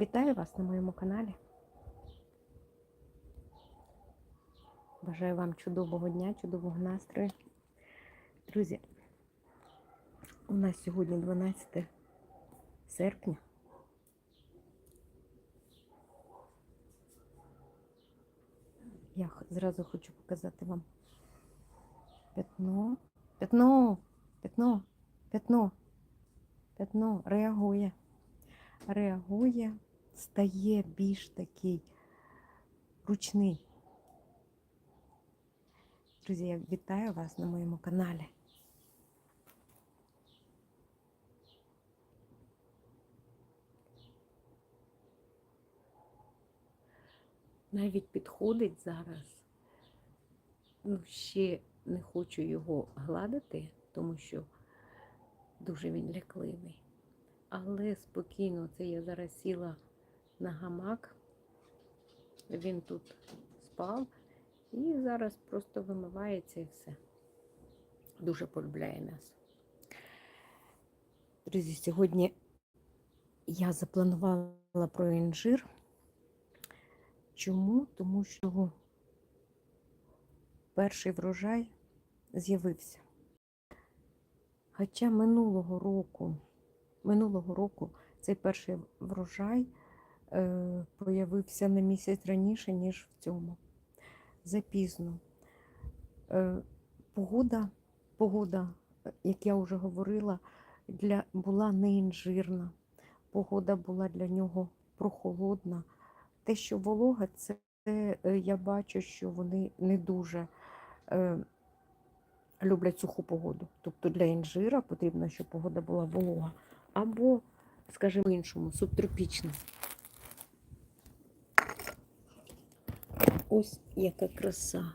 Вітаю вас на моєму каналі. Бажаю вам чудового дня, чудового настрою. Друзі, у нас сьогодні 12 серпня. Я зразу хочу показати вам пятно. Пятно, пятно, пятно, пятно реагує. Реагує, стає більш такий ручний. Друзі, я вітаю вас на моєму каналі. Навіть підходить зараз. Ну, ще не хочу його гладити, тому що дуже він лякливий. Але спокійно, це я зараз сіла на гамак. Він тут спав і зараз просто вимивається і все. Дуже полюбляє нас. Друзі, сьогодні я запланувала про інжир. Чому? Тому що перший врожай з'явився. Хоча минулого року, минулого року цей перший врожай появився на місяць раніше, ніж в цьому. Запізно. Е, погода, погода, е, як я вже говорила, для, була не інжирна. Погода була для нього прохолодна. Те, що волога, це е, я бачу, що вони не дуже е, люблять суху погоду. Тобто для інжира потрібно, щоб погода була волога. Або, скажімо іншому, субтропічна. Ось яка краса.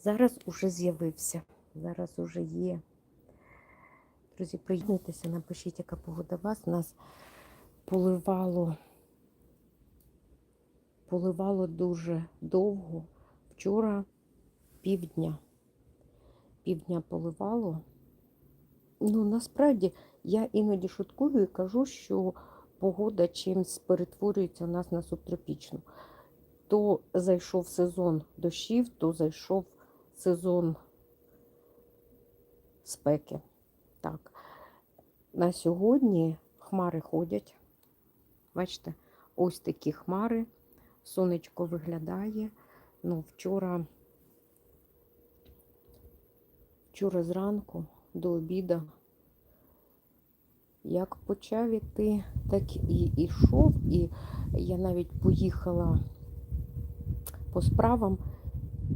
Зараз уже з'явився. Зараз уже є. Друзі, приєднуйтеся, напишіть, яка погода у вас. Нас поливало, поливало дуже довго. Вчора півдня. Півдня поливало. Ну, насправді, я іноді шуткую і кажу, що погода чимсь перетворюється у нас на субтропічну. То зайшов сезон дощів, то зайшов сезон спеки. Так, на сьогодні хмари ходять. Бачите, ось такі хмари. Сонечко виглядає. Ну, вчора, вчора зранку до обіду, як почав іти, так і йшов. І я навіть поїхала по справам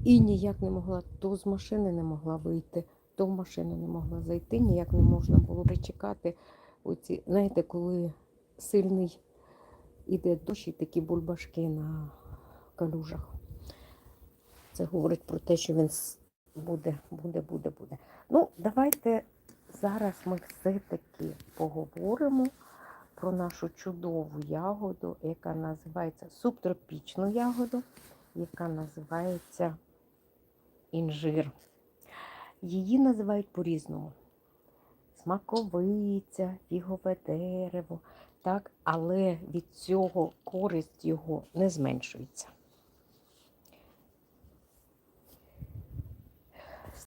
і ніяк не могла, то з машини не могла вийти, то в машину не могла зайти, ніяк не можна було причекати. Оці, знаєте, коли сильний іде дощ і такі бульбашки на калюжах. Це говорить про те, що він буде, буде, буде, буде. Ну, давайте зараз ми все-таки поговоримо про нашу чудову ягоду, яка називається субтропічну ягоду, яка називається інжир. Її називають по-різному. Смаковиця, фігове дерево, так, але від цього користь його не зменшується.